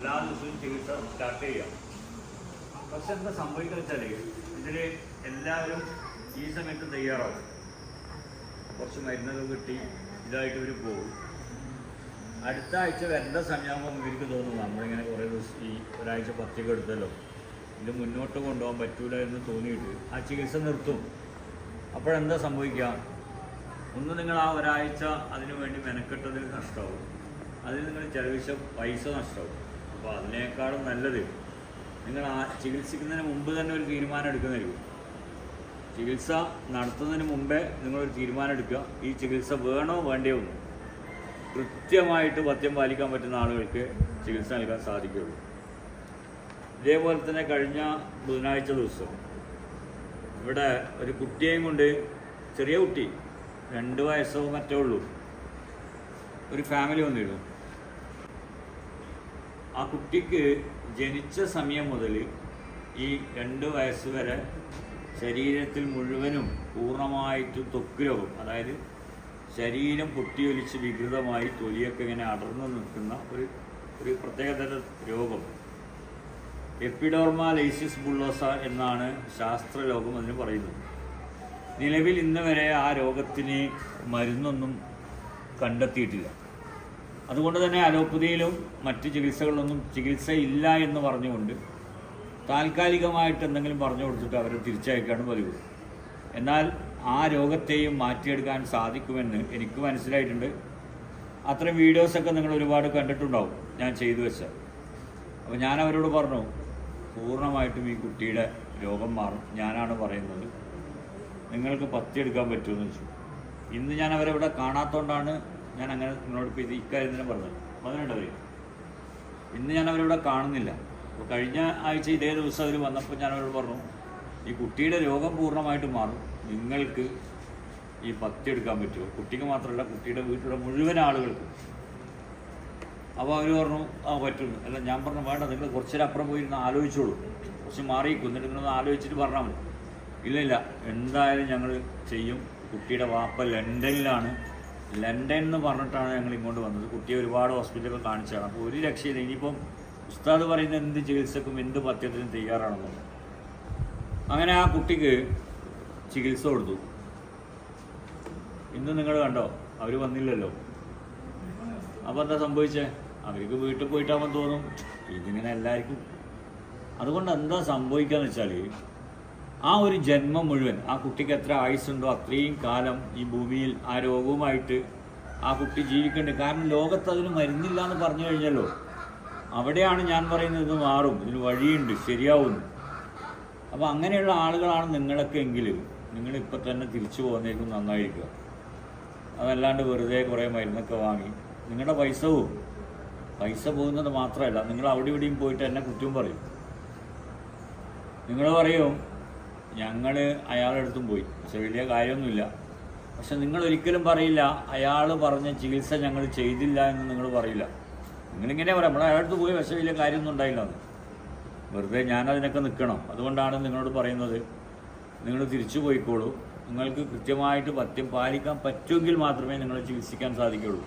എല്ലാ ചികിത്സ സ്റ്റാർട്ട് ചെയ്യാം. പക്ഷെ എന്താ സംഭവിക്കുക വെച്ചാൽ ഇതിൽ എല്ലാവരും ഈ സമയത്ത് തയ്യാറാവും. കുറച്ച് മരുന്നൊക്കെ കിട്ടി ഇതായിട്ട് ഇവർ പോകും അടുത്ത ആഴ്ച വരേണ്ട സമയമാകുമ്പോൾ ഇവർക്ക് തോന്നും നമ്മളിങ്ങനെ കുറേ ദിവസം ഈ ഒരാഴ്ച പത്തിക എടുത്തല്ലോ. ഇത് മുന്നോട്ട് കൊണ്ടുപോകാൻ പറ്റൂല എന്ന് തോന്നിയിട്ട് ആ ചികിത്സ നിർത്തും. അപ്പോഴെന്താ സംഭവിക്കുക? ഒന്ന് നിങ്ങൾ ആ ഒരാഴ്ച അതിനു വേണ്ടി മെനക്കെട്ടതിൽ നഷ്ടമാവും അതിൽ നിങ്ങൾ ചെലവിച്ച പൈസ നഷ്ടമാവും അപ്പോൾ അതിനേക്കാളും നല്ലത് നിങ്ങൾ ആ ചികിത്സിക്കുന്നതിന് മുമ്പ് തന്നെ ഒരു തീരുമാനം എടുക്കുന്നതായിരിക്കും. ചികിത്സ നടത്തുന്നതിന് മുമ്പേ നിങ്ങളൊരു തീരുമാനം എടുക്കുക. ഈ ചികിത്സ വേണോ വേണ്ടയോ എന്ന്. കൃത്യമായിട്ട് പഥ്യം പാലിക്കാൻ പറ്റുന്ന ആളുകൾക്ക് ചികിത്സ നൽകാൻ സാധിക്കുകയുള്ളൂ. ഇതേപോലെ തന്നെ കഴിഞ്ഞ ബുധനാഴ്ച ദിവസം ഇവിടെ ഒരു കുട്ടിയെയും കൊണ്ട് ചെറിയ കുട്ടി രണ്ട് വയസ്സോ മറ്റേ ഉള്ളൂ. ഒരു ഫാമിലി വന്നിരുന്നു. ആ കുട്ടിക്ക് ജനിച്ച സമയം മുതൽ ഈ രണ്ട് വയസ്സ് വരെ ശരീരത്തിൽ മുഴുവനും പൂർണമായിട്ടും ത്വക്ക് രോഗം അതായത് ശരീരം പൊട്ടിയൊലിച്ച് വികൃതമായി തൊലിയൊക്കെ ഇങ്ങനെ അടർന്നു നിൽക്കുന്ന ഒരു ഒരു പ്രത്യേകതര രോഗം. എപ്പിഡോർമാലൈസിസ് ബുള്ളോസ എന്നാണ് ശാസ്ത്രലോകം അതിന് പറയുന്നത്. നിലവിൽ ഇന്ന് വരെ ആ രോഗത്തിന് മരുന്നൊന്നും കണ്ടെത്തിയിട്ടില്ല. അതുകൊണ്ട് തന്നെ അലോപ്പതിയിലും മറ്റ് ചികിത്സകളിലൊന്നും ചികിത്സയില്ല എന്ന് പറഞ്ഞുകൊണ്ട് താൽക്കാലികമായിട്ട് എന്തെങ്കിലും പറഞ്ഞു കൊടുത്തിട്ട് അവരെ തിരിച്ചയക്കാണ് പതിവ്. എന്നാൽ ആ രോഗത്തെയും മാറ്റിയെടുക്കാൻ സാധിക്കുമെന്ന് എനിക്ക് മനസ്സിലായിട്ടുണ്ട്. അത്തരം വീഡിയോസൊക്കെ നിങ്ങൾ ഒരുപാട് കണ്ടിട്ടുണ്ടാവും ഞാൻ ചെയ്തു വെച്ച. അപ്പോൾ ഞാൻ അവരോട് പറഞ്ഞു പൂർണമായിട്ടും ഈ കുട്ടിയുടെ രോഗം മാറും ഞാനാണ് പറയുന്നത്. നിങ്ങൾക്ക് പത്തിയെടുക്കാൻ പറ്റുമെന്ന് വെച്ചു. ഇന്ന് ഞാൻ അവരെ ഇവിടെ കാണാത്തതുകൊണ്ടാണ് ഞാൻ അങ്ങനെ നിങ്ങളോട് ഇത് ഇക്കാര്യം തന്നെ പറഞ്ഞത്. പതിനെട്ടവർ ഇന്ന് ഞാൻ അവരിവിടെ കാണുന്നില്ല. അപ്പോൾ കഴിഞ്ഞ ആഴ്ച ഇതേ ദിവസം അവർ വന്നപ്പോൾ ഞാൻ അവരോട് പറഞ്ഞു ഈ കുട്ടിയുടെ രോഗം പൂർണമായിട്ട് മാറും. നിങ്ങൾക്ക് ഈ പത്തി എടുക്കാൻ പറ്റുമോ? കുട്ടിക്ക് മാത്രമല്ല കുട്ടിയുടെ വീട്ടിലുള്ള മുഴുവൻ ആളുകൾക്ക്. അപ്പോൾ അവർ പറഞ്ഞു ആ പറ്റും. അല്ല ഞാൻ പറഞ്ഞു വേണ്ട നിങ്ങൾ കുറച്ചേരം അപ്പുറം പോയിരുന്ന് ആലോചിച്ചോളൂ. കുറച്ച് മാറി എന്നിട്ട് നിങ്ങളൊന്ന് ആലോചിച്ചിട്ട് പറഞ്ഞാൽ മതി. ഇല്ല ഇല്ല. എന്തായാലും ഞങ്ങൾ ചെയ്യും. കുട്ടിയുടെ വാപ്പ ലണ്ടനിലാണ്. ലണ്ടൻ എന്ന് പറഞ്ഞിട്ടാണ് ഞങ്ങൾ ഇങ്ങോട്ട് വന്നത്. കുട്ടിയെ ഒരുപാട് ഹോസ്പിറ്റലുകൾ കാണിച്ചതാണ്. അപ്പോൾ ഒരു രക്ഷയില്ല. ഇനിയിപ്പം ഉസ്താദ് പറയുന്ന എന്ത് ചികിത്സക്കും എന്ത് പത്യത്തിനും തയ്യാറാണെന്നുള്ളത് അങ്ങനെ ആ കുട്ടിക്ക് ചികിത്സ കൊടുത്തു. ഇന്ന് നിങ്ങൾ കണ്ടോ? അവർ വന്നില്ലല്ലോ. അപ്പോൾ എന്താ സംഭവിച്ചേ? അവർക്ക് വീട്ടിൽ പോയിട്ടാകുമ്പോൾ തോന്നും. ഇതിങ്ങനെ എല്ലാവർക്കും. അതുകൊണ്ട് എന്താ സംഭവിക്കുക എന്ന് വെച്ചാൽ ആ ഒരു ജന്മം മുഴുവൻ ആ കുട്ടിക്ക് എത്ര ആയുസ്സുണ്ടോ അത്രയും കാലം ഈ ഭൂമിയിൽ ആ രോഗവുമായിട്ട് ആ കുട്ടി ജീവിക്കേണ്ടത്. കാരണം ലോകത്ത് അതിന് മരുന്നില്ല എന്ന് പറഞ്ഞു കഴിഞ്ഞല്ലോ. അവിടെയാണ് ഞാൻ പറയുന്നത് ഇത് മാറും ഇതിന് വഴിയുണ്ട് ശരിയാവുന്നു. അപ്പോൾ അങ്ങനെയുള്ള ആളുകളാണ് നിങ്ങളൊക്കെ എങ്കിൽ നിങ്ങളിപ്പോൾ തന്നെ തിരിച്ചു പോകുന്നേക്കും നന്നായിരിക്കുക. അതല്ലാണ്ട് വെറുതെ കുറേ മരുന്നൊക്കെ വാങ്ങി. നിങ്ങളുടെ പൈസ പോവും. പൈസ പോകുന്നത് മാത്രമല്ല നിങ്ങൾ അവിടെ ഇവിടെയും പോയിട്ട് എന്നെ കുറ്റവും പറയും. നിങ്ങൾ പറയും ഞങ്ങൾ അയാളുടെ അടുത്തും പോയി. പക്ഷെ വലിയ കാര്യമൊന്നുമില്ല. പക്ഷെ നിങ്ങൾ ഒരിക്കലും പറയില്ല അയാൾ പറഞ്ഞ ചികിത്സ ഞങ്ങൾ ചെയ്തില്ല എന്ന് നിങ്ങൾ പറയില്ല. നിങ്ങളിങ്ങനെ പറയാം. നമ്മൾ അയാളുടെ അടുത്ത് പോയി പക്ഷെ വലിയ കാര്യമൊന്നും ഉണ്ടായില്ല എന്ന് വെറുതെ ഞാനതിനൊക്കെ നിൽക്കണം. അതുകൊണ്ടാണ് നിങ്ങളോട് പറയുന്നത്. നിങ്ങൾ തിരിച്ചു പോയിക്കോളൂ. നിങ്ങൾക്ക് കൃത്യമായിട്ട് പത്യം പാലിക്കാൻ പറ്റുമെങ്കിൽ മാത്രമേ നിങ്ങളെ ചികിത്സിക്കാൻ സാധിക്കുള്ളൂ